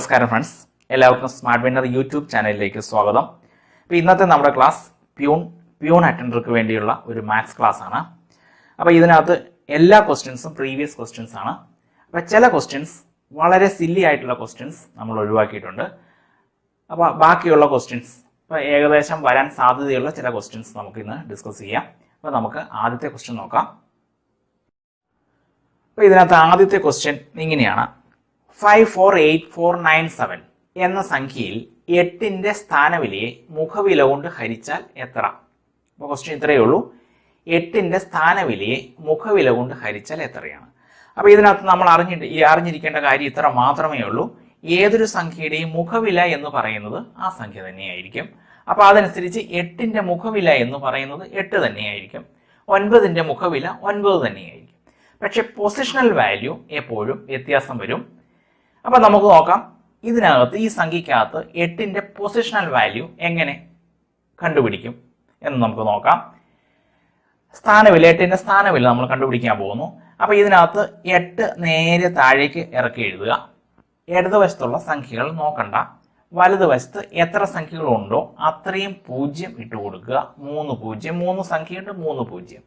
നമസ്കാരം ഫ്രണ്ട്സ് എല്ലാവർക്കും smart winner YouTube ചാനലിലേക്ക് സ്വാഗതം. അപ്പോൾ ഇന്നത്തെ നമ്മുടെ ക്ലാസ് പ്യൂൺ പ്യൂൺ അറ്റൻഡർക്ക് വേണ്ടിയുള്ള ഒരു മാത്സ് ക്ലാസ് ആണ്. അപ്പോൾ ഇതിനകത്ത് എല്ലാ ക്വസ്റ്റ്യൻസും പ്രീവിയസ് ക്വസ്റ്റ്യൻസ് ആണ്. അപ്പോൾ ചില ക്വസ്റ്റ്യൻസ് വളരെ സില്ലി ആയിട്ടുള്ള ക്വസ്റ്റ്യൻസ് നമ്മൾ ഒഴിവാക്കിയിട്ടുണ്ട്. അപ്പോൾ ബാക്കിയുള്ള ക്വസ്റ്റ്യൻസ് ഇപ്പോൾ ഏകദേശം വരാൻ സാധ്യതയുള്ള ചില ക്വസ്റ്റ്യൻസ് നമുക്ക് ഇന്ന് ഡിസ്കസ് ചെയ്യാം. അപ്പോൾ നമുക്ക് ആദ്യത്തെ ക്വസ്റ്റ്യൻ നോക്കാം. അപ്പോൾ ഇതിനകത്ത് ആദ്യത്തെ ക്വസ്റ്റ്യൻ ഇങ്ങനെയാണ്. Five four eight four nine seven എന്ന സംഖ്യയിൽ എട്ടിന്റെ സ്ഥാനവിലയെ മുഖവില കൊണ്ട് ഹരിച്ചാൽ എത്ര? അപ്പോൾ ക്വസ്റ്റ്യൻ ഇത്രയേ ഉള്ളൂ. എട്ടിന്റെ സ്ഥാനവിലയെ മുഖവില കൊണ്ട് ഹരിച്ചാൽ എത്രയാണ്? അപ്പോൾ ഇതിനകത്ത് നമ്മൾ അറിഞ്ഞിട്ട് അറിഞ്ഞിരിക്കേണ്ട കാര്യം ഇത്ര മാത്രമേ ഉള്ളൂ. ഏതൊരു സംഖ്യയുടെയും മുഖവില എന്ന് പറയുന്നത് ആ സംഖ്യ തന്നെയായിരിക്കും. അപ്പോൾ അതനുസരിച്ച് എട്ടിന്റെ മുഖവില എന്ന് പറയുന്നത് എട്ട് തന്നെയായിരിക്കും. ഒൻപതിന്റെ മുഖവില ഒൻപത് തന്നെയായിരിക്കും. പക്ഷേ പൊസിഷണൽ വാല്യൂ എപ്പോഴും വ്യത്യാസം വരും. അപ്പൊ നമുക്ക് നോക്കാം. ഇതിനകത്ത് ഈ സംഖ്യക്കകത്ത് എട്ടിന്റെ പൊസിഷണൽ വാല്യൂ എങ്ങനെ കണ്ടുപിടിക്കും എന്ന് നമുക്ക് നോക്കാം. സ്ഥാനവില എട്ടിന്റെ സ്ഥാനവില നമ്മൾ കണ്ടുപിടിക്കാൻ പോകുന്നു. അപ്പൊ ഇതിനകത്ത് എട്ട് നേരെ താഴേക്ക് ഇറക്കി എഴുതുക. ഇടതുവശത്തുള്ള സംഖ്യകൾ നോക്കണ്ട. വലതുവശത്ത് എത്ര സംഖ്യകളുണ്ടോ അത്രയും പൂജ്യം ഇട്ട് കൊടുക്കുക. മൂന്ന് പൂജ്യം മൂന്ന് സംഖ്യയുണ്ട് മൂന്ന് പൂജ്യം.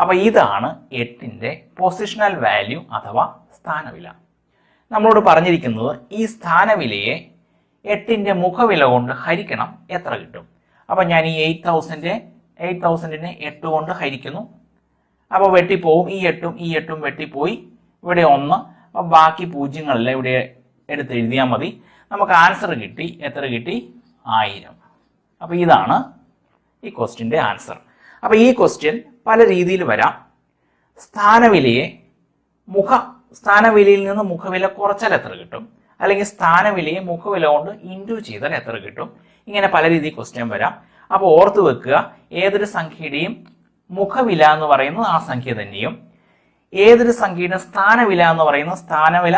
അപ്പൊ ഇതാണ് എട്ടിന്റെ പൊസിഷണൽ വാല്യൂ അഥവാ സ്ഥാനവില. നമ്മളോട് പറഞ്ഞിരിക്കുന്നത് ഈ സ്ഥാനവിലയെ എട്ടിന്റെ മുഖവില കൊണ്ട് ഹരിക്കണം എത്ര കിട്ടും? അപ്പം ഞാൻ ഈ എയ്റ്റ് തൗസൻഡ് എയ്റ്റ് തൗസൻഡിനെ എട്ട് കൊണ്ട് ഹരിക്കുന്നു. അപ്പോൾ വെട്ടിപ്പോവും. ഈ എട്ടും ഈ എട്ടും വെട്ടിപ്പോയി. ഇവിടെ ഒന്ന്. അപ്പം ബാക്കി പൂജ്യങ്ങളെല്ലാം ഇവിടെ എടുത്ത് എഴുതിയാൽ മതി. നമുക്ക് ആൻസർ കിട്ടി. എത്ര കിട്ടി? ആയിരം. അപ്പോൾ ഇതാണ് ഈ ക്വസ്റ്റ്യന്റെ ആൻസർ അപ്പോൾ ഈ ക്വസ്റ്റ്യൻ പല രീതിയിൽ വരാം. സ്ഥാനവിലയെ മുഖ സ്ഥാനവിലയിൽ നിന്ന് മുഖവില കുറച്ചാൽ എത്ര കിട്ടും? അല്ലെങ്കിൽ സ്ഥാനവിലയെ മുഖവില കൊണ്ട് ഇന്റു ചെയ്താൽ എത്ര കിട്ടും? ഇങ്ങനെ പല രീതിയിൽ ക്വസ്റ്റ്യൻ വരാം. അപ്പോൾ ഓർത്ത് വെക്കുക ഏതൊരു സംഖ്യയുടെയും മുഖവില എന്ന് പറയുന്നത് ആ സംഖ്യ തന്നെയും. ഏതൊരു സംഖ്യയുടെ സ്ഥാനവില എന്ന് പറയുന്ന സ്ഥാനവില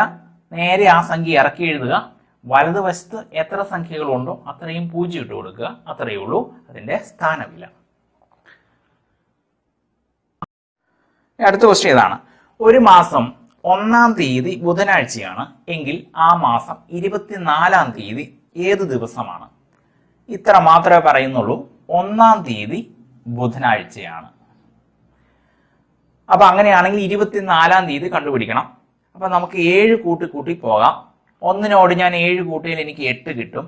നേരെ ആ സംഖ്യ ഇറക്കി എഴുതുക. വലതുവശത്ത് എത്ര സംഖ്യകളുണ്ടോ അത്രയും പൂജ്യം ഇട്ട് കൊടുക്കുക. അത്രയേ ഉള്ളൂ അതിന്റെ സ്ഥാനവില. അടുത്ത ക്വസ്റ്റ്യൻ ഇതാണ് ഒരു മാസം ഒന്നാം തീയതി ബുധനാഴ്ചയാണ്. എങ്കിൽ ആ മാസം ഇരുപത്തിനാലാം തീയതി ഏത് ദിവസമാണ്? ഇത്ര മാത്രമേ പറയുന്നുള്ളൂ. ഒന്നാം തീയതി ബുധനാഴ്ചയാണ്. അപ്പൊ അങ്ങനെയാണെങ്കിൽ ഇരുപത്തിനാലാം തീയതി കണ്ടുപിടിക്കണം. അപ്പൊ നമുക്ക് ഏഴ് കൂട്ടി കൂട്ടി പോകാം. ഒന്നിനോട് ഞാൻ ഏഴ് കൂട്ടിയാൽ എനിക്ക് എട്ട് കിട്ടും.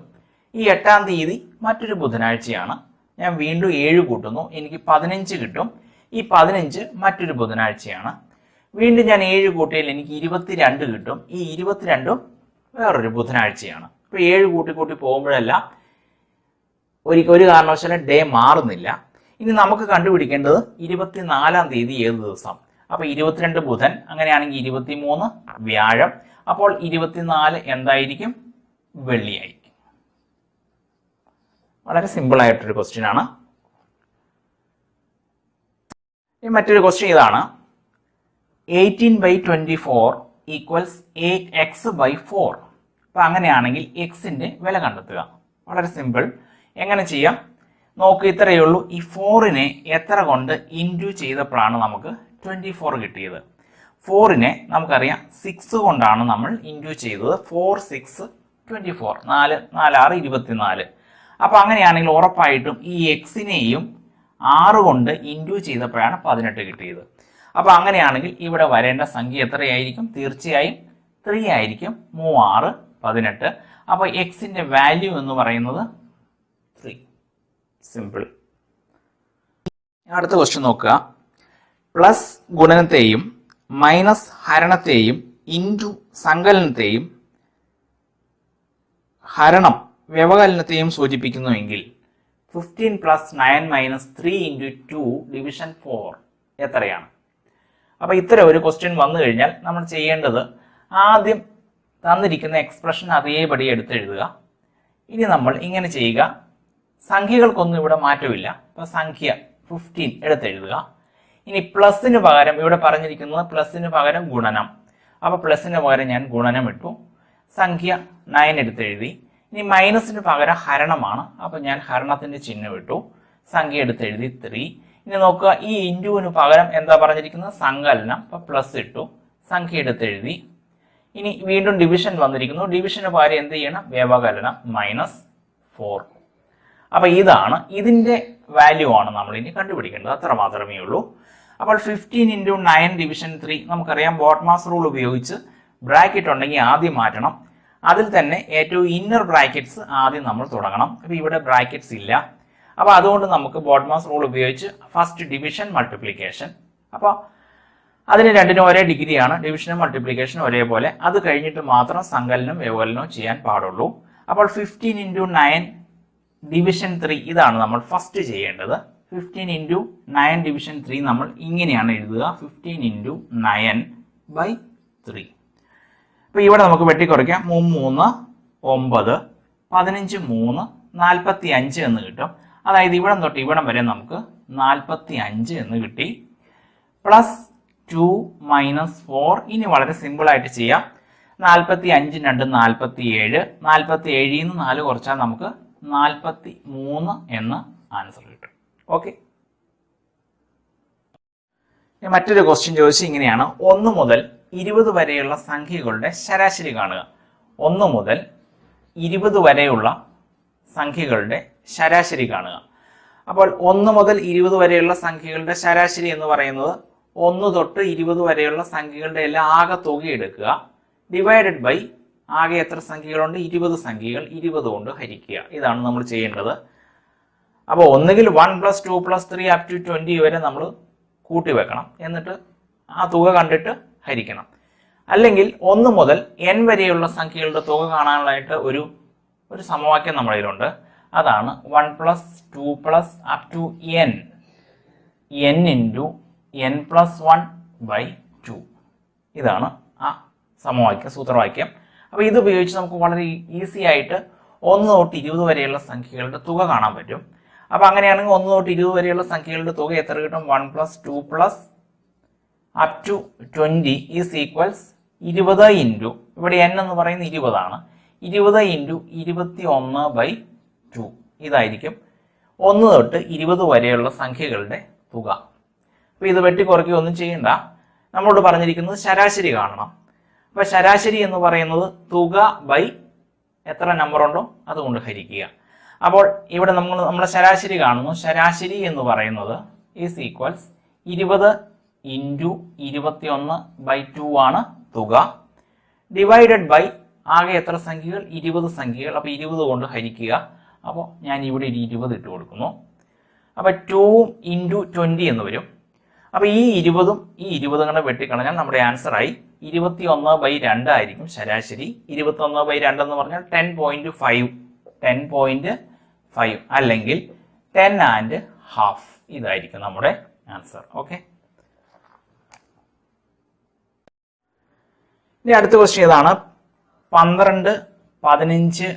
ഈ എട്ടാം തീയതി മറ്റൊരു ബുധനാഴ്ചയാണ്. ഞാൻ വീണ്ടും ഏഴ് കൂട്ടുന്നു. എനിക്ക് പതിനഞ്ച് കിട്ടും. ഈ പതിനഞ്ച് മറ്റൊരു ബുധനാഴ്ചയാണ്. വീണ്ടും ഞാൻ ഏഴ് കൂട്ടിയാൽ എനിക്ക് ഇരുപത്തിരണ്ട് കിട്ടും. ഈ ഇരുപത്തിരണ്ടും വേറൊരു ബുധനാഴ്ചയാണ്. അപ്പോൾ ഏഴ് കൂട്ടി കൂട്ടി പോകുമ്പോഴെല്ലാം ഒരിക്കൽ ഒരു കാരണവശാലും ഡേ മാറുന്നില്ല. ഇനി നമുക്ക് കണ്ടുപിടിക്കേണ്ടത് ഇരുപത്തിനാലാം തീയതി ഏത് ദിവസം? അപ്പോൾ ഇരുപത്തിരണ്ട് ബുധൻ അങ്ങനെയാണെങ്കിൽ ഇരുപത്തിമൂന്ന് വ്യാഴം. അപ്പോൾ ഇരുപത്തിനാല് എന്തായിരിക്കും? വെള്ളിയായിരിക്കും. വളരെ സിമ്പിൾ ആയിട്ടൊരു ക്വസ്റ്റ്യൻ ആണ്. മറ്റൊരു ക്വസ്റ്റ്യൻ ഇതാണ്. Eighteen by twenty four equals A X by four അപ്പോൾ അങ്ങനെയാണെങ്കിൽ എക്സിന്റെ വില കണ്ടെത്തുക. വളരെ സിമ്പിൾ എങ്ങനെ ചെയ്യാം? നോക്ക് ഇത്രയേ ഉള്ളൂ. ഈ ഫോറിനെ എത്ര കൊണ്ട് ഇന്റു ചെയ്തപ്പോഴാണ് നമുക്ക് ട്വന്റി ഫോർ കിട്ടിയത് ഫോറിനെ നമുക്കറിയാം സിക്സ് കൊണ്ടാണ് നമ്മൾ ഇന്റു ചെയ്തത്. ഫോർ സിക്സ് ട്വന്റി ഫോർ നാല് നാലാറ് ഇരുപത്തിനാല്. അപ്പോൾ അങ്ങനെയാണെങ്കിൽ ഉറപ്പായിട്ടും ഈ എക്സിനെയും ആറ് കൊണ്ട് ഇന്റു ചെയ്തപ്പോഴാണ് പതിനെട്ട് കിട്ടിയത്. അപ്പൊ അങ്ങനെയാണെങ്കിൽ ഇവിടെ വരേണ്ട സംഖ്യ എത്രയായിരിക്കും? തീർച്ചയായും ത്രീ ആയിരിക്കും. മൂവാറ് പതിനെട്ട്. അപ്പൊ എക്സിന്റെ വാല്യൂ എന്ന് പറയുന്നത് ത്രീ സിമ്പിൾ അടുത്ത ക്വസ്റ്റ്യൻ നോക്കുക. പ്ലസ് ഗുണനത്തെയും മൈനസ് ഹരണത്തെയും ഇന്റു സങ്കലനത്തെയും ഹരണം വ്യവകലനത്തെയും സൂചിപ്പിക്കുന്നുവെങ്കിൽ fifteen plus nine minus three into two division four എത്രയാണ്? അപ്പൊ ഇത്തരം ഒരു ക്വസ്റ്റ്യൻ വന്നു കഴിഞ്ഞാൽ നമ്മൾ ചെയ്യേണ്ടത് ആദ്യം തന്നിരിക്കുന്ന എക്സ്പ്രഷൻ അതേപടി എടുത്തെഴുതുക ഇനി നമ്മൾ ഇങ്ങനെ ചെയ്യുക. സംഖ്യകൾക്കൊന്നും ഇവിടെ മാറ്റമില്ല. അപ്പൊ സംഖ്യ ഫിഫ്റ്റീൻ എടുത്തെഴുതുക ഇനി പ്ലസിന് പകരം ഇവിടെ പറഞ്ഞിരിക്കുന്നത് പ്ലസിന് പകരം ഗുണനം. അപ്പൊ പ്ലസിന് പകരം ഞാൻ ഗുണനം ഇട്ടു. സംഖ്യ നയൻ എടുത്തെഴുതി ഇനി മൈനസിന് പകരം ഹരണമാണ്. അപ്പൊ ഞാൻ ഹരണത്തിന്റെ ചിഹ്നം ഇട്ടു. സംഖ്യ എടുത്തെഴുതി ത്രീ ഇനി നോക്കുക ഈ ഇന്റുവിന് പകരം എന്താ പറഞ്ഞിരിക്കുന്നത്? സങ്കലനം. അപ്പൊ പ്ലസ് ഇട്ടു. സംഖ്യ എടുത്തെഴുതി ഇനി വീണ്ടും ഡിവിഷൻ വന്നിരിക്കുന്നു. ഡിവിഷന് പകരം എന്ത് ചെയ്യണം? വ്യവകലനം. മൈനസ് ഫോർ അപ്പൊ ഇതാണ്. ഇതിന്റെ വാല്യൂ ആണ് നമ്മൾ ഇനി കണ്ടുപിടിക്കേണ്ടത്. അത്ര മാത്രമേ ഉള്ളൂ. അപ്പോൾ fifteen into nine division three നമുക്കറിയാം ബോട്ട്മാസ് റൂൾ ഉപയോഗിച്ച് ബ്രാക്കറ്റ് ഉണ്ടെങ്കിൽ ആദ്യം മാറ്റണം. അതിൽ തന്നെ ഏറ്റവും ഇന്നർ ബ്രാക്കറ്റ്സ് ആദ്യം നമ്മൾ തുടങ്ങണം. അപ്പോൾ ഇവിടെ ബ്രാക്കറ്റ്സ് ഇല്ല. അപ്പോൾ അതുകൊണ്ട് നമുക്ക് ബോട്ട്മാസ് റൂൾ ഉപയോഗിച്ച് ഫസ്റ്റ് ഡിവിഷൻ മൾട്ടിപ്ലിക്കേഷൻ അപ്പോൾ അതിന് രണ്ടിനും ഒരേ ഡിഗ്രിയാണ് ഡിവിഷനും മൾട്ടിപ്ലിക്കേഷനും ഒരേപോലെ. അത് കഴിഞ്ഞിട്ട് മാത്രം സങ്കലനം വ്യവകലനവും ചെയ്യാൻ പാടുള്ളൂ. അപ്പോൾ fifteen into nine division three ഇതാണ് നമ്മൾ ഫസ്റ്റ് ചെയ്യേണ്ടത്. Fifteen into nine division three നമ്മൾ ഇങ്ങനെയാണ് എഴുതുക. Fifteen into nine by three അപ്പോൾ ഇവിടെ നമുക്ക് വെട്ടിക്കുറയ്ക്കാം. മൂന്ന് ഒമ്പത് പതിനഞ്ച് മൂന്ന് നാൽപ്പത്തി അഞ്ച് എന്ന് കിട്ടും. അതായത് ഇവിടം തൊട്ട് ഇവിടം വരെ നമുക്ക് നാൽപ്പത്തി അഞ്ച് എന്ന് കിട്ടി. പ്ലസ് ടു മൈനസ് ഫോർ ഇനി വളരെ സിമ്പിൾ ആയിട്ട് ചെയ്യാം. നാൽപ്പത്തി അഞ്ച് രണ്ട് നാൽപ്പത്തി ഏഴ് നാൽപ്പത്തി ഏഴിൽ നിന്ന് നാല് കുറച്ചാൽ നമുക്ക് നാൽപ്പത്തി മൂന്ന് എന്ന് ആൻസർ കിട്ടും. ഓക്കെ മറ്റൊരു ക്വസ്റ്റ്യൻ ചോദിച്ചത് ഇങ്ങനെയാണ്. ഒന്ന് മുതൽ ഇരുപത് വരെയുള്ള സംഖ്യകളുടെ ശരാശരി കാണുക. ഒന്ന് മുതൽ ഇരുപത് വരെയുള്ള സംഖ്യകളുടെ ശരാശരി കാണുക. അപ്പോൾ ഒന്ന് മുതൽ ഇരുപത് വരെയുള്ള സംഖ്യകളുടെ ശരാശരി എന്ന് പറയുന്നത് ഒന്ന് തൊട്ട് ഇരുപത് വരെയുള്ള സംഖ്യകളുടെ എല്ലാം ആകെ തുക എടുക്കുക. ഡിവൈഡഡ് ബൈ ആകെ എത്ര സംഖ്യകളുണ്ട്? ഇരുപത് സംഖ്യകൾ. ഇരുപത് കൊണ്ട് ഹരിക്കുക. ഇതാണ് നമ്മൾ ചെയ്യേണ്ടത്. അപ്പോൾ ഒന്നുകിൽ one plus two plus three up to twenty വരെ നമ്മൾ കൂട്ടി വെക്കണം. എന്നിട്ട് ആ തുക കണ്ടിട്ട് ഹരിക്കണം. അല്ലെങ്കിൽ ഒന്ന് മുതൽ എൻ വരെയുള്ള സംഖ്യകളുടെ തുക കാണാനായിട്ട് ഒരു ഒരു സമവാക്യം നമ്മളിലുണ്ട് അതാണ് one plus two plus up to N N into N plus one by two ഇതാണ് ആ സമവാക്യം സൂത്രവാക്യം. അപ്പോൾ ഇത് ഉപയോഗിച്ച് നമുക്ക് വളരെ ഈസി ആയിട്ട് ഒന്ന് തൊട്ട് ഇരുപത് വരെയുള്ള സംഖ്യകളുടെ തുക കാണാൻ പറ്റും. അപ്പോൾ അങ്ങനെയാണെങ്കിൽ ഒന്ന് തൊട്ട് ഇരുപത് വരെയുള്ള സംഖ്യകളുടെ തുക എത്ര കിട്ടും? One plus two plus up to twenty is equals ഇരുപത് ഇന്റു ഇവിടെ എൻ എന്ന് പറയുന്നത് ഇരുപതാണ്. ഇരുപത് ഇന്റു ഇരുപത്തി ഒന്ന് ബൈ ടു. ഇതായിരിക്കും ഒന്ന് തൊട്ട് ഇരുപത് വരെയുള്ള സംഖ്യകളുടെ തുക. അപ്പോൾ ഇത് വെട്ടി കുറയ്ക്കുകയൊന്നും ചെയ്യണ്ട. നമ്മളോട് പറഞ്ഞിരിക്കുന്നത് ശരാശരി കാണണം. അപ്പോൾ ശരാശരി എന്ന് പറയുന്നത് തുക ബൈ എത്ര നമ്പർ ഉണ്ടോ അതുകൊണ്ട് ഹരിക്കുക. അപ്പോൾ ഇവിടെ നമ്മൾ നമ്മുടെ ശരാശരി കാണുന്നു. ശരാശരി എന്ന് പറയുന്നത് ഈസ് ഈക്വൽസ് ഇരുപത് ഇന്റു ഇരുപത്തിയൊന്ന് ബൈ ടു ആണ് തുക. ഡിവൈഡഡ് ബൈ ആകെ എത്ര സംഖ്യകൾ? ഇരുപത് സംഖ്യകൾ. അപ്പോൾ ഇരുപത് കൊണ്ട് ഹരിക്കുക. അപ്പോൾ ഞാൻ ഇവിടെ ഒരു ഇരുപത് ഇട്ട് കൊടുക്കുന്നു. അപ്പോൾ ടു ഇന്റു ട്വന്റി എന്ന് വരും. അപ്പോൾ ഈ ഇരുപതും ഈ ഇരുപതും കൂടെ വെട്ടിക്കളഞ്ഞാൽ നമ്മുടെ ആൻസറായി ഇരുപത്തി ഒന്ന് ബൈ രണ്ടായിരിക്കും ശരാശരി. ഇരുപത്തി ഒന്ന് ബൈ രണ്ട് എന്ന് പറഞ്ഞാൽ ten point five ten point five അല്ലെങ്കിൽ ടെൻ ആൻഡ് ഹാഫ് ഇതായിരിക്കും നമ്മുടെ ആൻസർ ഓക്കെ ഇനി അടുത്ത ക്വസ്റ്റ്യൻ ഇതാണ് പന്ത്രണ്ട് പതിനഞ്ച്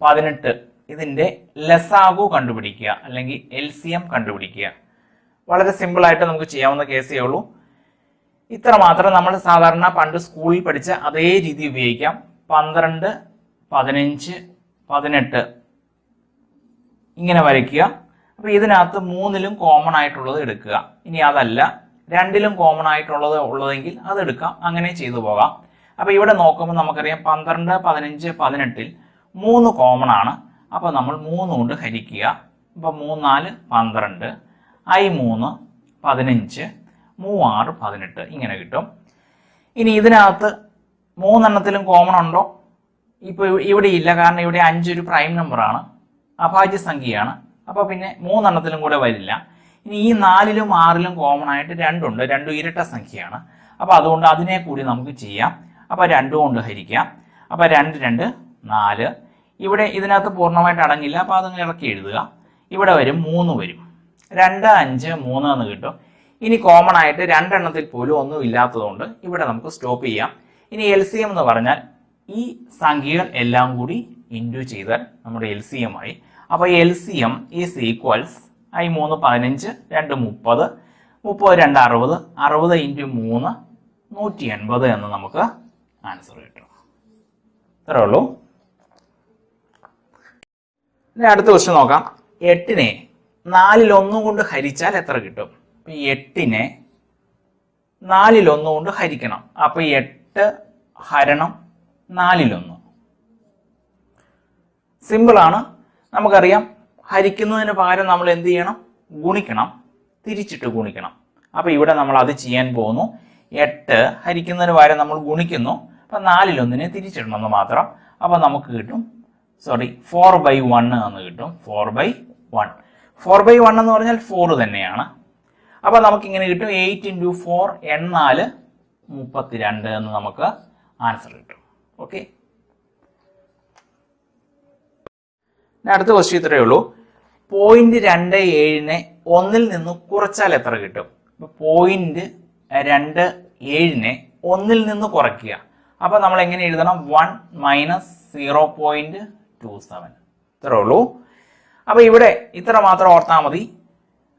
പതിനെട്ട്. ഇതിന്റെ ലെസാഗു കണ്ടുപിടിക്കുക അല്ലെങ്കിൽ എൽ സി എം കണ്ടുപിടിക്കുക. വളരെ സിമ്പിൾ ആയിട്ട് നമുക്ക് ചെയ്യാവുന്ന കേസേ ഉള്ളൂ. ഇത്ര മാത്രം നമ്മൾ സാധാരണ പണ്ട് സ്കൂളിൽ പഠിച്ച അതേ രീതി ഉപയോഗിക്കാം. പന്ത്രണ്ട് പതിനഞ്ച് പതിനെട്ട്. ഇങ്ങനെ വരയ്ക്കുക. അപ്പോൾ ഇതിനകത്ത് മൂന്നിലും കോമൺ ആയിട്ടുള്ളത് എടുക്കുക. ഇനി അതല്ല രണ്ടിലും കോമൺ ആയിട്ടുള്ളത് ഉള്ളതെങ്കിൽ അത് എടുക്കാം. അങ്ങനെ ചെയ്തു പോകാം. അപ്പോൾ ഇവിടെ നോക്കുമ്പോൾ നമുക്കറിയാം പന്ത്രണ്ട് പതിനഞ്ച് പതിനെട്ടിൽ മൂന്ന് കോമൺ ആണ്. അപ്പൊ നമ്മൾ മൂന്ന് കൊണ്ട് ഹരിക്കുക. അപ്പൊ മൂന്നാൽ പന്ത്രണ്ട് ഐ മൂന്ന് പതിനഞ്ച് മൂവാറ് പതിനെട്ട് ഇങ്ങനെ കിട്ടും. ഇനി ഇതിനകത്ത് മൂന്നെണ്ണത്തിലും കോമൺ ഉണ്ടോ? ഇപ്പോൾ ഇവിടെ ഇല്ല കാരണം ഇവിടെ അഞ്ച് ഒരു പ്രൈം നമ്പറാണ് അഭാജ്യ സംഖ്യയാണ്. അപ്പോൾ പിന്നെ മൂന്നെണ്ണത്തിലും കൂടെ വരില്ല. ഇനി ഈ നാലിലും ആറിലും കോമൺ ആയിട്ട് രണ്ടുണ്ട്. രണ്ടും ഇരട്ട സംഖ്യയാണ്. അപ്പോൾ അതുകൊണ്ട് അതിനെ കൂടി നമുക്ക് ചെയ്യാം. അപ്പോൾ രണ്ടും കൊണ്ട് ഹരിക്കാം. അപ്പോൾ രണ്ട് രണ്ട് നാല് ഇവിടെ ഇതിനകത്ത് പൂർണമായിട്ട് അടങ്ങില്ല. അപ്പോൾ അതങ്ങ് ഇറക്കി എഴുതുക. ഇവിടെ വരും മൂന്ന് വരും. രണ്ട് അഞ്ച് മൂന്ന് എന്ന് കിട്ടും. ഇനി കോമൺ ആയിട്ട് രണ്ടെണ്ണത്തിൽ പോലും ഒന്നും ഇല്ലാത്തതുകൊണ്ട് ഇവിടെ നമുക്ക് സ്റ്റോപ്പ് ചെയ്യാം. ഇനി എൽ സി എം എന്ന് പറഞ്ഞാൽ ഈ സംഖ്യകൾ എല്ലാം കൂടി ഇന്റു ചെയ്താൽ നമ്മുടെ എൽ സി എം ആയി. അപ്പോൾ L C M is equals I മൂന്ന് പതിനഞ്ച് രണ്ട് മുപ്പത് മുപ്പത് രണ്ട് അറുപത് അറുപത് ഇന്റു മൂന്ന് നൂറ്റി എൺപത് എന്ന് നമുക്ക് ആൻസർ കിട്ടും. ഇത്രേ ഉള്ളൂ. ഇനി അടുത്ത ക്വസ്റ്റ്യൻ നോക്കാം. എട്ടിനെ നാലിൽ ഒന്നും കൊണ്ട് ഹരിച്ചാൽ എത്ര കിട്ടും? എട്ടിനെ നാലിൽ ഒന്ന് കൊണ്ട് ഹരിക്കണം. അപ്പൊ എട്ട് ഹരണം നാലിലൊന്ന്. സിമ്പിളാണ് നമുക്കറിയാം ഹരിക്കുന്നതിന് പകരം നമ്മൾ എന്ത് ചെയ്യണം? ഗുണിക്കണം. തിരിച്ചിട്ട് ഗുണിക്കണം. അപ്പോൾ ഇവിടെ നമ്മൾ അത് ചെയ്യാൻ പോകുന്നു. എട്ട് ഹരിക്കുന്നതിന് പകരം നമ്മൾ ഗുണിക്കുന്നു. അപ്പം നാലിലൊന്നിനെ തിരിച്ചിടണമെന്ന് മാത്രം. അപ്പോൾ നമുക്ക് കിട്ടും സോറി ഫോർ ബൈ വൺ എന്ന് കിട്ടും. Four by one four by one എന്ന് പറഞ്ഞാൽ ഫോർ തന്നെയാണ്. അപ്പോൾ നമുക്കിങ്ങനെ കിട്ടും. എയ്റ്റ് ഇന്റു ഫോർ എണ്ണാൽ മുപ്പത്തിരണ്ട് എന്ന് നമുക്ക് ആൻസർ കിട്ടും. ഓക്കെ അടുത്ത ക്വസ്റ്റ്യൻ ഇത്രയേ ഉള്ളൂ. പോയിന്റ് രണ്ട് ഏഴിനെ ഒന്നിൽ നിന്ന് കുറച്ചാൽ എത്ര കിട്ടും? പോയിന്റ് രണ്ട് ഏഴിനെ ഒന്നിൽ നിന്ന് കുറയ്ക്കുക. അപ്പൊ നമ്മൾ എങ്ങനെ എഴുതണം? One minus zero point two seven ഇത്രേ ഉള്ളൂ. അപ്പൊ ഇവിടെ ഇത്ര മാത്രം ഓർത്താൽ മതി.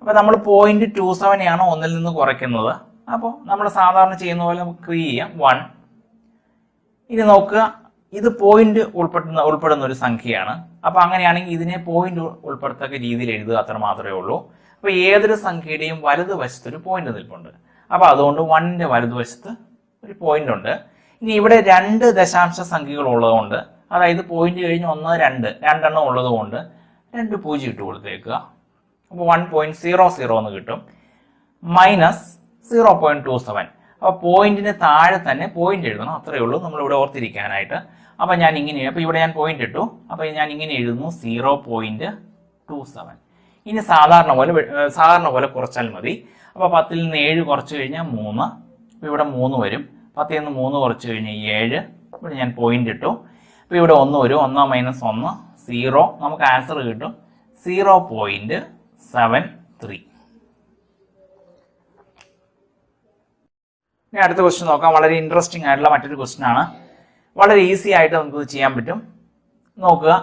അപ്പൊ നമ്മൾ പോയിന്റ് ടു സെവനെയാണ് ഒന്നിൽ നിന്ന് കുറയ്ക്കുന്നത്. അപ്പോൾ നമ്മൾ സാധാരണ ചെയ്യുന്ന പോലെ നമുക്ക് ക്രിയ ചെയ്യാം. വൺ ഇനി നോക്കുക ഇത് പോയിന്റ് ഉൾപ്പെടുന്ന ഉൾപ്പെടുന്ന ഒരു സംഖ്യയാണ്. അപ്പൊ അങ്ങനെയാണെങ്കിൽ ഇതിനെ പോയിന്റ് ഉൾപ്പെടുത്തക്ക രീതിയിൽ എഴുതുക അത്ര മാത്രമേ ഉള്ളൂ. അപ്പൊ ഏതൊരു സംഖ്യയുടെയും വലതുവശത്തൊരു പോയിന്റ് നിൽപ്പുണ്ട്. അപ്പൊ അതുകൊണ്ട് വണ്ണിന്റെ വലതുവശത്ത് ഒരു പോയിന്റ് ഉണ്ട്. ഇനി ഇവിടെ രണ്ട് ദശാംശ സംഖ്യകൾ ഉള്ളതുകൊണ്ട് അതായത് പോയിന്റ് കഴിഞ്ഞ് ഒന്ന് രണ്ട്. രണ്ടെണ്ണം ഉള്ളത് കൊണ്ട് രണ്ട് പൂജ്യം ഇട്ട് കൊടുത്തേക്കുക. അപ്പോൾ വൺ പോയിന്റ് സീറോ സീറോ എന്ന് കിട്ടും. Minus zero point two seven അപ്പോൾ പോയിന്റിന് താഴെ തന്നെ പോയിന്റ് എഴുതണം. അത്രയേ ഉള്ളൂ. നമ്മൾ ഇവിടെ ഓർത്തിരിക്കാനായിട്ട്. അപ്പോൾ ഞാൻ ഇങ്ങനെ അപ്പോൾ ഇവിടെ ഞാൻ പോയിന്റ് ഇട്ടു. അപ്പോൾ ഞാൻ ഇങ്ങനെ എഴുതുന്നു. സീറോ പോയിന്റ് ടു സെവൻ ഇനി സാധാരണ പോലെ സാധാരണ പോലെ കുറച്ചാൽ മതി. അപ്പോൾ പത്തിൽ നിന്ന് ഏഴ് കുറച്ച് കഴിഞ്ഞാൽ മൂന്ന്. ഇവിടെ മൂന്ന് വരും. പത്തിൽ നിന്ന് മൂന്ന് കുറച്ച് കഴിഞ്ഞാൽ ഏഴ്. ഇവിടെ ഞാൻ പോയിന്റ് ഇട്ടു. അപ്പോൾ ഇവിടെ ഒന്ന് വരും ഒന്ന് മൈനസ് ഒന്ന് സീറോ നമുക്ക് ആൻസർ കിട്ടും. Zero point seven three. ഇനി അടുത്ത ക്വസ്റ്റ്യൻ നോക്കാം. വളരെ ഇൻട്രസ്റ്റിംഗ് ആയിട്ടുള്ള മറ്റൊരു ക്വസ്റ്റ്യൻ ആണ്. വളരെ ഈസി ആയിട്ട് നമുക്ക് ഇത് ചെയ്യാൻ പറ്റും. നോക്കുക.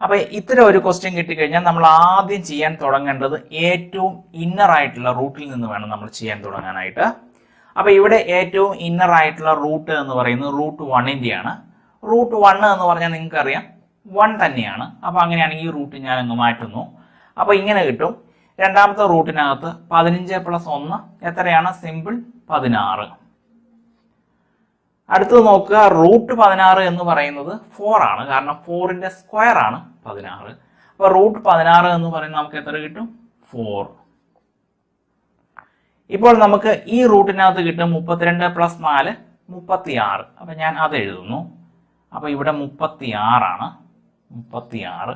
അപ്പൊ ഇത്തരം ഒരു ക്വസ്റ്റ്യൻ കിട്ടിക്കഴിഞ്ഞാൽ നമ്മൾ ആദ്യം ചെയ്യാൻ തുടങ്ങേണ്ടത് ഏറ്റവും ഇന്നർ ആയിട്ടുള്ള റൂട്ടിൽ നിന്ന് വേണം നമ്മൾ ചെയ്യാൻ തുടങ്ങാനായിട്ട്. അപ്പൊ ഇവിടെ ഏറ്റവും ഇന്നർ ആയിട്ടുള്ള റൂട്ട് എന്ന് പറയുന്നത് റൂട്ട് വണ്ണിന്റെയാണ് റൂട്ട് വൺ എന്ന് പറഞ്ഞാൽ നിങ്ങൾക്ക് അറിയാം വൺ തന്നെയാണ്. അപ്പൊ അങ്ങനെയാണെങ്കിൽ ഈ റൂട്ട് ഞാൻ അങ്ങ് മാറ്റുന്നു. അപ്പൊ ഇങ്ങനെ കിട്ടും. രണ്ടാമത്തെ റൂട്ടിനകത്ത് പതിനഞ്ച് പ്ലസ് ഒന്ന് എത്രയാണ്? സിമ്പിൾ പതിനാറ്. അടുത്തത് നോക്കുക. റൂട്ട് പതിനാറ് എന്ന് പറയുന്നത് ഫോർ ആണ്. കാരണം ഫോറിന്റെ സ്ക്വയർ ആണ് പതിനാറ്. അപ്പൊ റൂട്ട് പതിനാറ് എന്ന് പറയുന്നത് നമുക്ക് എത്ര കിട്ടും? ഫോർ ഇപ്പോൾ നമുക്ക് ഈ റൂട്ടിനകത്ത് കിട്ടും മുപ്പത്തിരണ്ട് പ്ലസ് നാല് മുപ്പത്തി ആറ് അപ്പൊ ഞാൻ അത് എഴുതുന്നു. അപ്പൊ ഇവിടെ മുപ്പത്തി ആറാണ് മുപ്പത്തി ആറ്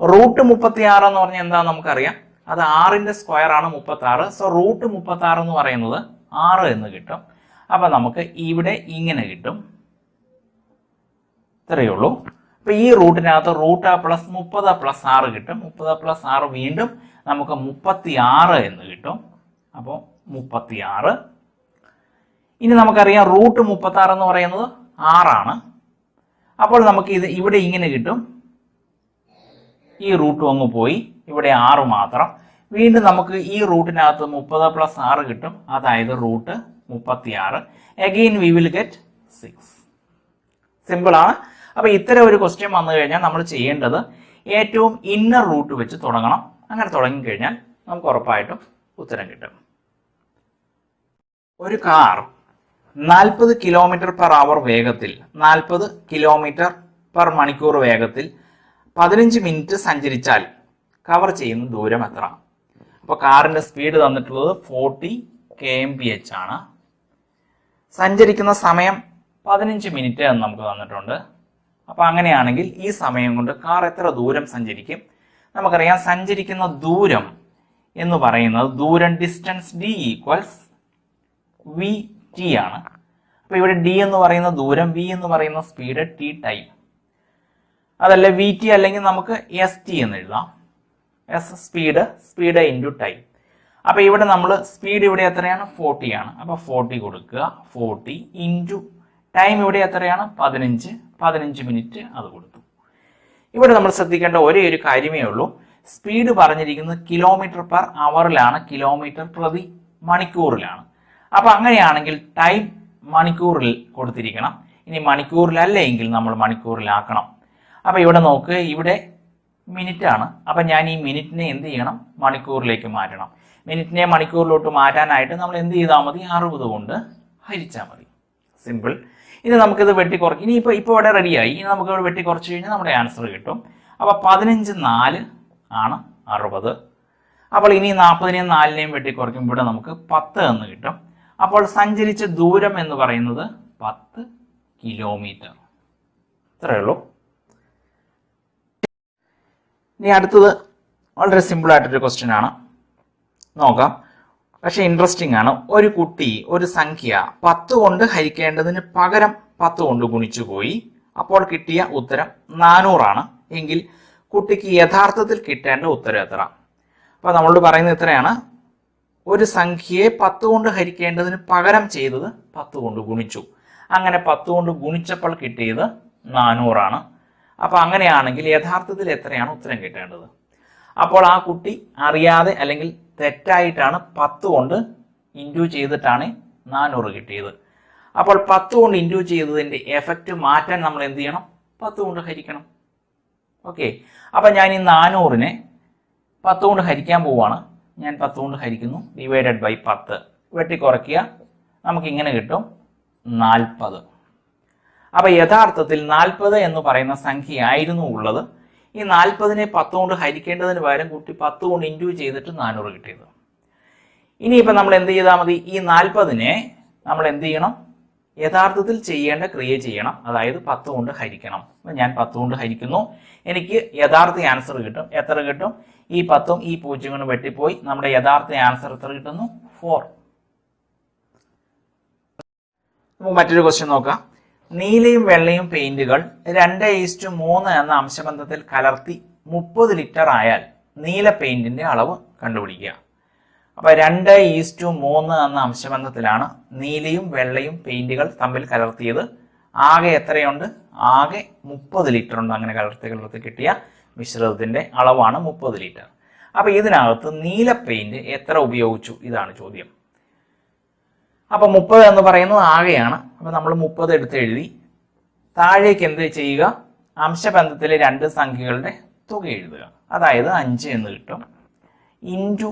റൂട്ട് മുപ്പത്തി ആറ് എന്ന് പറഞ്ഞാൽ എന്താ നമുക്കറിയാം? അത് ആറിന്റെ സ്ക്വയർ ആണ് മുപ്പത്തി ആറ് സോ റൂട്ട് മുപ്പത്തി ആറ് എന്ന് പറയുന്നത് ആറ് എന്ന് കിട്ടും. അപ്പൊ നമുക്ക് ഇവിടെ ഇങ്ങനെ കിട്ടും. ഇത്രയേ ഉള്ളൂ. അപ്പൊ ഈ റൂട്ടിനകത്ത് റൂട്ട് പ്ലസ് മുപ്പത് പ്ലസ് ആറ് കിട്ടും. മുപ്പത് പ്ലസ് ആറ് വീണ്ടും നമുക്ക് മുപ്പത്തി ആറ് എന്ന് കിട്ടും. അപ്പോൾ മുപ്പത്തി ആറ് ഇനി നമുക്കറിയാം റൂട്ട് മുപ്പത്തി ആറ് എന്ന് പറയുന്നത് ആറാണ്. അപ്പോൾ നമുക്ക് ഇത് ഇവിടെ ഇങ്ങനെ കിട്ടും. ഈ റൂട്ട് അങ്ങ് പോയി. ഇവിടെ ആറ് മാത്രം. വീണ്ടും നമുക്ക് ഈ റൂട്ടിനകത്ത് മുപ്പത് പ്ലസ് ആറ് കിട്ടും. അതായത് റൂട്ട് മുപ്പത്തി ആറ് again we will get six സിമ്പിളാണ് അപ്പോൾ അപ്പൊ ഇത്തരം ഒരു ക്വസ്റ്റ്യൻ വന്നു കഴിഞ്ഞാൽ നമ്മൾ ചെയ്യേണ്ടത് ഏറ്റവും ഇന്നർ റൂട്ട് വെച്ച് തുടങ്ങണം. അങ്ങനെ തുടങ്ങിക്കഴിഞ്ഞാൽ നമുക്ക് ഉറപ്പായിട്ടും ഉത്തരം കിട്ടും. ഒരു കാർ നാൽപ്പത് കിലോമീറ്റർ പെർ അവർ വേഗത്തിൽ നാൽപ്പത് കിലോമീറ്റർ പെർ മണിക്കൂർ വേഗത്തിൽ പതിനഞ്ച് മിനിറ്റ് സഞ്ചരിച്ചാൽ കവർ ചെയ്യുന്ന ദൂരം എത്ര? അപ്പോൾ കാറിന്റെ സ്പീഡ് തന്നിട്ടുള്ളത് forty K M P H ആണ്. സഞ്ചരിക്കുന്ന സമയം പതിനഞ്ച് മിനിറ്റ് എന്ന് നമുക്ക് തന്നിട്ടുണ്ട്. അപ്പോൾ അങ്ങനെയാണെങ്കിൽ ഈ സമയം കൊണ്ട് കാർ എത്ര ദൂരം സഞ്ചരിക്കും? നമുക്കറിയാം സഞ്ചരിക്കുന്ന ദൂരം എന്ന് പറയുന്നത് ദൂരം distance D equals V T ആണ്. അപ്പോൾ ഇവിടെ ഡി എന്ന് പറയുന്ന ദൂരം വി എന്ന് പറയുന്ന സ്പീഡ് ടി ടൈം അതല്ല വി ടി അല്ലെങ്കിൽ നമുക്ക് എസ് ടി എന്ന് എഴുതാം. S speed speed into time അപ്പൊ ഇവിടെ നമ്മൾ സ്പീഡ് ഇവിടെ എത്രയാണ്? ഫോർട്ടി ആണ്. അപ്പൊ ഫോർട്ടി കൊടുക്കുക. ഫോർട്ടി ഇന്റു ടൈം ഇവിടെ എത്രയാണ്? പതിനഞ്ച്. പതിനഞ്ച് മിനിറ്റ് അത് കൊടുത്തു. ഇവിടെ നമ്മൾ ശ്രദ്ധിക്കേണ്ട ഒരേ ഒരു കാര്യമേ ഉള്ളൂ. സ്പീഡ് പറഞ്ഞിരിക്കുന്നത് കിലോമീറ്റർ പെർ അവറിലാണ് കിലോമീറ്റർ പ്രതി മണിക്കൂറിലാണ്. അപ്പൊ അങ്ങനെയാണെങ്കിൽ ടൈം മണിക്കൂറിൽ കൊടുത്തിരിക്കണം. ഇനി മണിക്കൂറിലല്ല എങ്കിൽ നമ്മൾ മണിക്കൂറിലാക്കണം. അപ്പൊ ഇവിടെ നോക്ക് ഇവിടെ മിനിറ്റ് ആണ്. അപ്പൊ ഞാൻ ഈ മിനിറ്റിനെ എന്ത് ചെയ്യണം? മണിക്കൂറിലേക്ക് മാറ്റണം. മിനിറ്റിനെ മണിക്കൂറിലോട്ട് മാറ്റാനായിട്ട് നമ്മൾ എന്ത് ചെയ്താൽ മതി? അറുപത് കൊണ്ട് ഹരിച്ചാൽ മതി. സിമ്പിൾ ഇനി നമുക്കിത് വെട്ടി കുറയ്ക്കും. ഇനി ഇപ്പോൾ ഇപ്പോൾ ഇവിടെ റെഡിയായി ഇനി നമുക്ക് ഇവിടെ വെട്ടി കുറച്ച് കഴിഞ്ഞാൽ നമ്മുടെ ആൻസർ കിട്ടും. അപ്പോൾ പതിനഞ്ച് നാല് ആണ് അറുപത്. അപ്പോൾ ഇനി നാൽപ്പതിനെയും നാലിനെയും വെട്ടി കുറയ്ക്കും ഇവിടെ നമുക്ക് പത്ത് എന്ന് കിട്ടും. അപ്പോൾ സഞ്ചരിച്ച ദൂരം എന്ന് പറയുന്നത് പത്ത് കിലോമീറ്റർ. ഇത്രയേ ഉള്ളൂ. ഇനി അടുത്തത് വളരെ സിമ്പിൾ ആയിട്ടൊരു ക്വസ്റ്റ്യൻ ആണ്. നോക്കാം. പക്ഷെ ഇൻട്രസ്റ്റിംഗ് ആണ്. ഒരു കുട്ടി ഒരു സംഖ്യ പത്ത് കൊണ്ട് ഹരിക്കേണ്ടതിന് പകരം പത്ത് കൊണ്ട് ഗുണിച്ചു പോയി. അപ്പോൾ കിട്ടിയ ഉത്തരം നാനൂറാണ്. എങ്കിൽ കുട്ടിക്ക് യഥാർത്ഥത്തിൽ കിട്ടേണ്ട ഉത്തരം എത്ര? അപ്പൊ നമ്മളോട് പറയുന്നത് ഇത്രയാണ്. ഒരു സംഖ്യയെ പത്ത് കൊണ്ട് ഹരിക്കേണ്ടതിന് പകരം ചെയ്തത് പത്ത് കൊണ്ട് ഗുണിച്ചു. അങ്ങനെ പത്ത് കൊണ്ട് ഗുണിച്ചപ്പോൾ കിട്ടിയത് നാനൂറാണ്. അപ്പോൾ അങ്ങനെയാണെങ്കിൽ യഥാർത്ഥത്തിൽ എത്രയാണ് ഉത്തരം കിട്ടേണ്ടത്? അപ്പോൾ ആ കുട്ടി അറിയാതെ അല്ലെങ്കിൽ തെറ്റായിട്ടാണ് പത്ത് കൊണ്ട് ഇന്റു ചെയ്തിട്ടാണ് നാനൂറ് കിട്ടിയത്. അപ്പോൾ പത്ത് കൊണ്ട് ഇന്റു ചെയ്തതിന്റെ എഫക്റ്റ് മാറ്റാൻ നമ്മൾ എന്ത് ചെയ്യണം? പത്ത് കൊണ്ട് ഹരിക്കണം. ഓക്കെ. അപ്പം ഞാൻ ഈ നാനൂറിനെ പത്ത് കൊണ്ട് ഹരിക്കാൻ പോവാണ്. ഞാൻ പത്ത് കൊണ്ട് ഹരിക്കുന്നു. ഡിവൈഡഡ് ബൈ പത്ത്. വെട്ടി കുറയ്ക്കുക നമുക്ക് ഇങ്ങനെ കിട്ടും. നാൽപ്പത്. അപ്പോൾ യഥാർത്ഥത്തിൽ നാൽപ്പത് എന്ന് പറയുന്ന സംഖ്യ ആയിരുന്നു ഉള്ളത്. ഈ നാൽപ്പതിനെ പത്ത് കൊണ്ട് ഹരിക്കേണ്ടതിന് പകരം കുട്ടി പത്ത് കൊണ്ട് ഇന്റു ചെയ്തിട്ട് നാനൂറ് കിട്ടിയത്. ഇനിയിപ്പോൾ നമ്മൾ എന്ത് ചെയ്താൽ മതി? ഈ നാൽപ്പതിനെ നമ്മൾ എന്ത് ചെയ്യണം? യഥാർത്ഥത്തിൽ ചെയ്യേണ്ട ക്രിയ ചെയ്യണം. അതായത് പത്ത് കൊണ്ട് ഹരിക്കണം. ഞാൻ പത്ത് കൊണ്ട് ഹരിക്കുന്നു. എനിക്ക് യഥാർത്ഥ ആൻസർ കിട്ടും. എത്ര കിട്ടും? ഈ പത്തും ഈ പൂജ്യം കൊണ്ട് വെട്ടിപ്പോയി. നമ്മുടെ യഥാർത്ഥ ആൻസർ എത്ര കിട്ടുന്നു? ഫോർ നമുക്ക് മറ്റൊരു ക്വസ്റ്റ്യൻ നോക്കാം. നീലയും വെള്ളയും പെയിന്റുകൾ രണ്ട് ഈസ്റ്റ് മൂന്ന് എന്ന അംശബന്ധത്തിൽ കലർത്തി മുപ്പത് ലിറ്റർ ആയാൽ നീല പെയിന്റിന്റെ അളവ് കണ്ടുപിടിക്കുക. അപ്പൊ രണ്ട് ഈസ്റ്റു മൂന്ന് എന്ന അംശബന്ധത്തിലാണ് നീലയും വെള്ളയും പെയിന്റുകൾ തമ്മിൽ കലർത്തിയത്. ആകെ എത്രയുണ്ട്? ആകെ മുപ്പത് ലിറ്റർ ഉണ്ട്. അങ്ങനെ കലർത്തി കലർത്തി കിട്ടിയ മിശ്രിതത്തിന്റെ അളവാണ് മുപ്പത് ലിറ്റർ അപ്പോൾ ഇതിനകത്ത് നീല പെയിന്റ് എത്ര ഉപയോഗിച്ചു? ഇതാണ് ചോദ്യം. അപ്പോൾ മുപ്പത് എന്ന് പറയുന്നത് ആകെയാണ്. അപ്പോൾ നമ്മൾ മുപ്പത് എടുത്ത് എഴുതി. താഴേക്ക് എന്ത് ചെയ്യുക? അംശബന്ധത്തിലെ രണ്ട് സംഖ്യകളുടെ തുക എഴുതുക. അതായത് അഞ്ച് എന്ന് കിട്ടും. ഇന്റു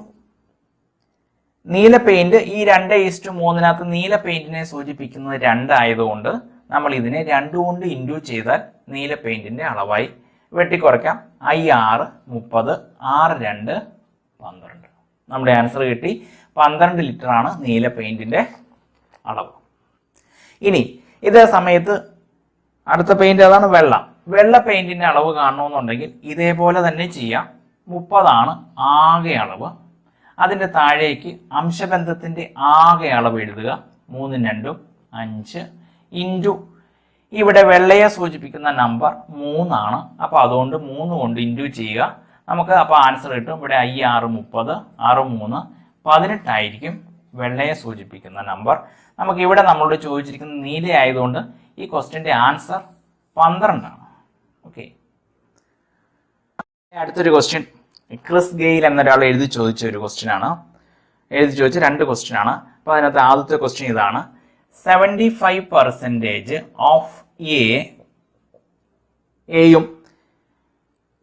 നീല പെയിന്റ് ഈ രണ്ട് ഈസ്റ്റ് മൂന്നിനകത്ത് നീല പെയിന്റിനെ സൂചിപ്പിക്കുന്നത് രണ്ടായതുകൊണ്ട് നമ്മൾ ഇതിനെ രണ്ടു കൊണ്ട് ഇന്റു ചെയ്താൽ നീല പെയിന്റിന്റെ അളവായി വെട്ടിക്കുറയ്ക്കാം. ഐ ആറ് മുപ്പത് ആറ് രണ്ട് പന്ത്രണ്ട്. നമ്മുടെ ആൻസർ കിട്ടി. പന്ത്രണ്ട് ലിറ്റർ ആണ് നീല പെയിന്റിന്റെ അളവ്. ഇനി ഇതേ സമയത്ത് അടുത്ത പെയിന്റ് അതാണ് വെള്ള. വെള്ള പെയിന്റിന്റെ അളവ് കാണണമെന്നുണ്ടെങ്കിൽ ഇതേപോലെ തന്നെ ചെയ്യാം. മുപ്പതാണ് ആകെ അളവ്. അതിന്റെ താഴേക്ക് അംശബന്ധത്തിന്റെ ആകെ അളവ് എഴുതുക. മൂന്നും രണ്ടും അഞ്ച് ഇന്റു ഇവിടെ വെള്ളയെ സൂചിപ്പിക്കുന്ന നമ്പർ മൂന്നാണ്. അപ്പൊ അതുകൊണ്ട് മൂന്ന് കൊണ്ട് ഇന്റു ചെയ്യുക. നമുക്ക് അപ്പൊ ആൻസർ കിട്ടും. ഇവിടെ ഐ ആറ് മുപ്പത് ആറ് മൂന്ന് പതിനെട്ടായിരിക്കും വെള്ളയെ സൂചിപ്പിക്കുന്ന നമ്പർ നമുക്ക് ഇവിടെ നമ്മളോട് ചോദിച്ചിരിക്കുന്ന നീല ആയതുകൊണ്ട് ഈ ക്വസ്റ്റിന്റെ ആൻസർ പന്ത്രണ്ടാണ്. ഓക്കെ അടുത്തൊരു ക്വസ്റ്റ്യൻ ക്രിസ് ഗെയിൽ എന്നൊരാൾ എഴുതി ചോദിച്ച ഒരു ക്വസ്റ്റ്യൻ ആണ്. എഴുതി ചോദിച്ച രണ്ട് ക്വസ്റ്റ്യൻ ആണ്. അപ്പൊ അതിനകത്ത് ആദ്യത്തെ ക്വസ്റ്റ്യൻ ഇതാണ്. സെവന്റി പെർസെന്റേജ് ഓഫ് എ എയും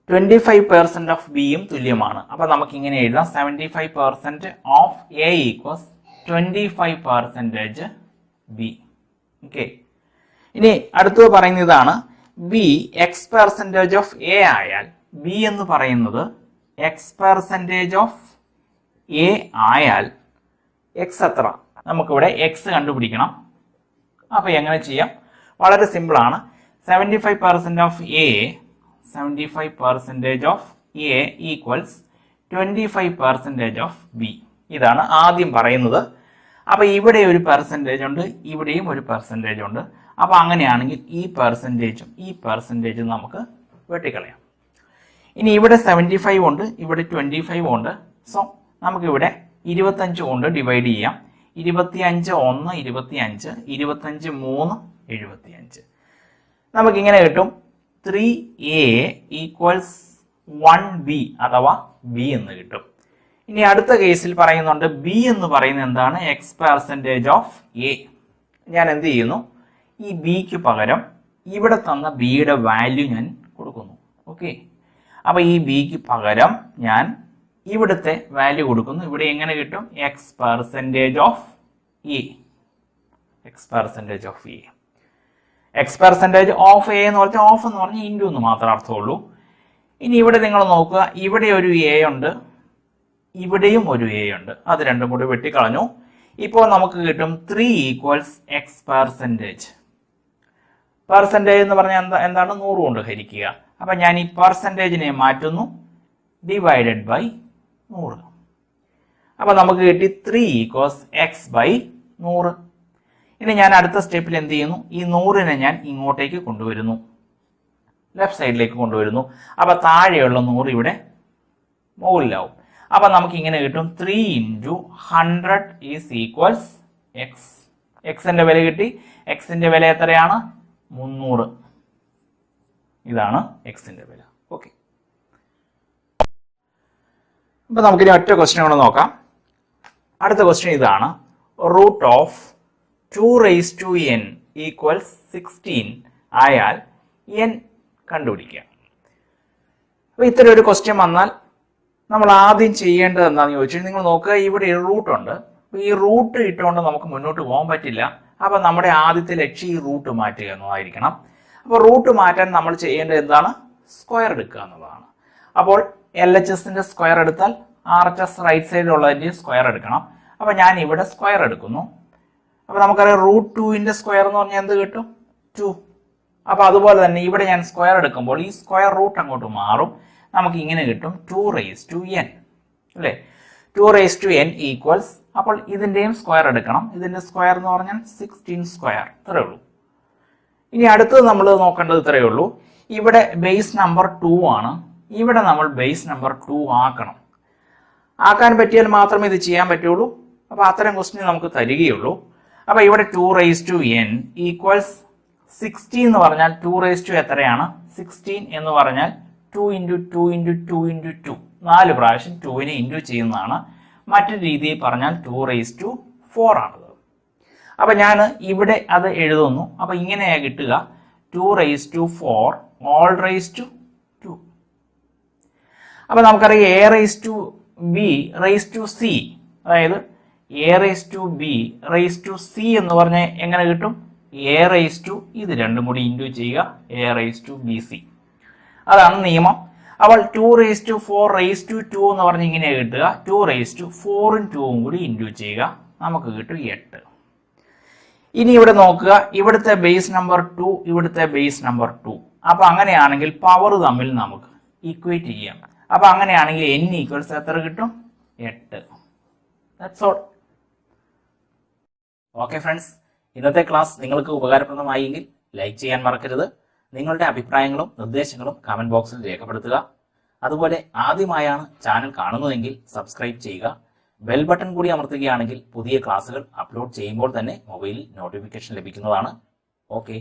ട്വന്റി ഫൈവ് പെർസെന്റ് ഓഫ് ബിയും തുല്യമാണ്. അപ്പോൾ നമുക്ക് ഇങ്ങനെ എഴുതാം. Seventy five percent of A equals twenty five percentage B okay ഇനി അടുത്തത് പറയുന്ന ഇതാണ് B X percentage of A ആയാൽ ബി എന്ന് പറയുന്നത് എക്സ് പെർസെന്റേജ് ഓഫ് എ ആയാൽ എക്സ് എത്ര? നമുക്കിവിടെ എക്സ് കണ്ടുപിടിക്കണം. അപ്പോൾ എങ്ങനെ ചെയ്യാം? വളരെ സിമ്പിളാണ് seventy five percent of A seventy five percentage of A equals twenty five percentage of B ഇതാണ് ആദ്യം പറയുന്നത്. അപ്പോൾ ഇവിടെ ഒരു പെർസെന്റേജ് ഉണ്ട് ഇവിടെയും ഒരു പെർസെന്റേജ് ഉണ്ട്. അപ്പോൾ അങ്ങനെയാണെങ്കിൽ ഈ പെർസെന്റേജും ഈ പെർസെന്റേജും നമുക്ക് വെട്ടിക്കളയാം. ഇനി ഇവിടെ സെവന്റി ഫൈവ് ഉണ്ട് ഇവിടെ ട്വന്റി ഫൈവ് ഉണ്ട്. സോ നമുക്കിവിടെ ഇരുപത്തഞ്ച് കൊണ്ട് ഡിവൈഡ് ചെയ്യാം. ഇരുപത്തിയഞ്ച് ഒന്ന് ഇരുപത്തിയഞ്ച് ഇരുപത്തഞ്ച് മൂന്ന് എഴുപത്തിയഞ്ച്. നമുക്കിങ്ങനെ കിട്ടും. Three A equals one B അഥവാ ബി എന്ന് കിട്ടും. ഇനി അടുത്ത കേസിൽ പറയുന്നുണ്ട് ബി എന്ന് പറയുന്നത് എന്താണ്? എക്സ് പെർസെന്റേജ് ഓഫ് എ ഞാൻ എന്ത് ചെയ്യുന്നു? ഈ ബിക്ക് പകരം ഇവിടെ തന്ന ബിയുടെ വാല്യൂ ഞാൻ കൊടുക്കുന്നു. ഓക്കെ അപ്പം ഈ ബിക്ക് പകരം ഞാൻ ഇവിടുത്തെ വാല്യൂ കൊടുക്കുന്നു. ഇവിടെ എങ്ങനെ കിട്ടും? X percentage of E X percentage of E X percentage of A എന്ന് പറഞ്ഞാൽ ഓഫ് എന്ന് പറഞ്ഞാൽ ഇന്റു എന്ന് മാത്രമേ അർത്ഥമുള്ളൂ. ഇനി ഇവിടെ നിങ്ങൾ നോക്കുക. ഇവിടെ ഒരു എ ഉണ്ട്. ഇവിടെയും ഒരു എ ഉണ്ട്. അത് രണ്ടും കൂടി വെട്ടിക്കളഞ്ഞു. ഇപ്പോൾ നമുക്ക് കിട്ടും three equals X percentage percentage എന്ന് പറഞ്ഞാൽ എന്താ എന്താണ്? നൂറ് കൊണ്ട് ഹരിക്കുക. അപ്പം ഞാൻ ഈ പെർസെന്റേജിനെ മാറ്റുന്നു. ഡിവൈഡഡ് ബൈ നൂറ്. അപ്പോൾ നമുക്ക് കിട്ടി ത്രീ ഈക്വസ് എക്സ് ബൈ നൂറ്. ഇനി ഞാൻ അടുത്ത സ്റ്റെപ്പിൽ എന്ത് ചെയ്യുന്നു? ഈ നൂറിനെ ഞാൻ ഇങ്ങോട്ടേക്ക് കൊണ്ടുവരുന്നു. ലെഫ്റ്റ് സൈഡിലേക്ക് കൊണ്ടുവരുന്നു. അപ്പൊ താഴെയുള്ള നൂറ് ഇവിടെ മുകളിലാവും. അപ്പൊ നമുക്ക് ഇങ്ങനെ കിട്ടും. Three into hundred is equals X എക്സിന്റെ വില കിട്ടി. എക്സിന്റെ വില എത്രയാണ്? മുന്നൂറ്. ഇതാണ് എക്സിന്റെ വില ഓക്കെ അപ്പൊ നമുക്കിനി ഒറ്റ ക്വസ്റ്റ്യൻ കൂടെ നോക്കാം. അടുത്ത ക്വസ്റ്റ്യൻ ഇതാണ്. Root of two raise to N equal sixteen ആയാൽ എൻ കണ്ടുപിടിക്കുക. അപ്പൊ ഇത്തരം ഒരു ക്വസ്റ്റ്യൻ വന്നാൽ നമ്മൾ ആദ്യം ചെയ്യേണ്ടത് എന്താണെന്ന് ചോദിച്ചാൽ നിങ്ങൾ നോക്കുക ഇവിടെ ഒരു റൂട്ട് ഉണ്ട്. ഈ റൂട്ട് ഇട്ടുകൊണ്ട് നമുക്ക് മുന്നോട്ട് പോകാൻ പറ്റില്ല. അപ്പൊ നമ്മുടെ ആദ്യത്തെ ലക്ഷ്യം ഈ റൂട്ട് മാറ്റുക എന്നതായിരിക്കണം. അപ്പോൾ റൂട്ട് മാറ്റാൻ നമ്മൾ ചെയ്യേണ്ടത് എന്താണ്? സ്ക്വയർ എടുക്കുക എന്നുള്ളതാണ്. അപ്പോൾ എൽ എച്ച് എസിന്റെ സ്ക്വയർ എടുത്താൽ ആർ എച്ച് എസ് റൈറ്റ് സൈഡിലുള്ളതിന്റെ സ്ക്വയർ എടുക്കണം. അപ്പൊ ഞാൻ ഇവിടെ സ്ക്വയർ എടുക്കുന്നു. അപ്പൊ നമുക്കറിയാം റൂട്ട് ടുവിന്റെ സ്ക്വയർ എന്ന് പറഞ്ഞാൽ എന്ത് കിട്ടും? ടു അപ്പൊ അതുപോലെ തന്നെ ഇവിടെ ഞാൻ സ്ക്വയർ എടുക്കുമ്പോൾ ഈ സ്ക്വയർ റൂട്ട് അങ്ങോട്ട് മാറും. നമുക്ക് ഇങ്ങനെ കിട്ടും ടു റേസ് ടു എൻ അല്ലേ? Two raise to N equals അപ്പോൾ ഇതിന്റെയും സ്ക്വയർ എടുക്കണം. ഇതിന്റെ സ്ക്വയർ എന്ന് പറഞ്ഞാൽ സിക്സ്റ്റീൻ സ്ക്വയർ ഇത്രയേ ഉള്ളൂ. ഇനി അടുത്തത് നമ്മൾ നോക്കേണ്ടത് ഇത്രയേ ഉള്ളൂ. ഇവിടെ ബേസ് നമ്പർ ടു ആണ്. ഇവിടെ നമ്മൾ ബേസ് നമ്പർ ടു ആക്കണം. ആക്കാൻ പറ്റിയാൽ മാത്രമേ ഇത് ചെയ്യാൻ പറ്റുള്ളൂ. അപ്പൊ അത്തരം ക്വസ്റ്റ്യൻ നമുക്ക് തരികയുള്ളൂ. അപ്പൊ ഇവിടെ two raise to N equals sixteen എന്ന് പറഞ്ഞാൽ ടു റേസ് ടു എത്രയാണ്? സിക്സ്റ്റീൻ എന്ന് പറഞ്ഞാൽ two into two into two into two നാല് പ്രാവശ്യം ടുവിനെ ഇന്റു ചെയ്യുന്നതാണ്. മറ്റൊരു രീതിയിൽ പറഞ്ഞാൽ ടു റേസ് ടു ഫോർ ആണത്. അപ്പൊ ഞാൻ ഇവിടെ അത് എഴുതുന്നു. അപ്പൊ ഇങ്ങനെയാണ് കിട്ടുക. Two raise to four whole raise to അപ്പൊ നമുക്കറിയാം A raise to B raise to C അതായത് A raise to B raise to C എന്ന് പറഞ്ഞാൽ എങ്ങനെ കിട്ടും? എ റേസ് ടു ഇത് രണ്ടും കൂടി ഇന്റു ചെയ്യുക. A raise to B C അതാണ് നിയമം. അപ്പോൾ two raise to four raise to two two പറഞ്ഞ് ഇങ്ങനെ കിട്ടുക. ടു റേസ് ടു ഫോറും ടൂവും കൂടി ഇന്റു ചെയ്യുക. നമുക്ക് കിട്ടും എട്ട്. ഇനി ഇവിടെ നോക്കുക. ഇവിടുത്തെ ബേസ് നമ്പർ ടു ഇവിടുത്തെ ബേസ് നമ്പർ ടു അപ്പൊ അങ്ങനെയാണെങ്കിൽ പവർ തമ്മിൽ നമുക്ക് ഈക്വേറ്റ് ചെയ്യാം. അപ്പൊ അങ്ങനെയാണെങ്കിൽ എൻ ഈക്വൽസ് എത്ര കിട്ടും? എട്ട്. ദാറ്റ്സ് ഓൾ ഓക്കെ ഫ്രണ്ട്സ് ഇന്നത്തെ ക്ലാസ് നിങ്ങൾക്ക് ഉപകാരപ്രദമായെങ്കിൽ ലൈക്ക് ചെയ്യാൻ മറക്കരുത്. നിങ്ങളുടെ അഭിപ്രായങ്ങളും നിർദ്ദേശങ്ങളും കമന്റ് ബോക്സിൽ രേഖപ്പെടുത്തുക. അതുപോലെ ആദ്യമായാണ് ചാനൽ കാണുന്നതെങ്കിൽ സബ്സ്ക്രൈബ് ചെയ്യുക. ബെൽ ബട്ടൺ കൂടി അമർത്തുകയാണെങ്കിൽ പുതിയ ക്ലാസ്സുകൾ അപ്ലോഡ് ചെയ്യുമ്പോൾ തന്നെ മൊബൈലിൽ നോട്ടിഫിക്കേഷൻ ലഭിക്കുന്നതാണ്. ഓക്കെ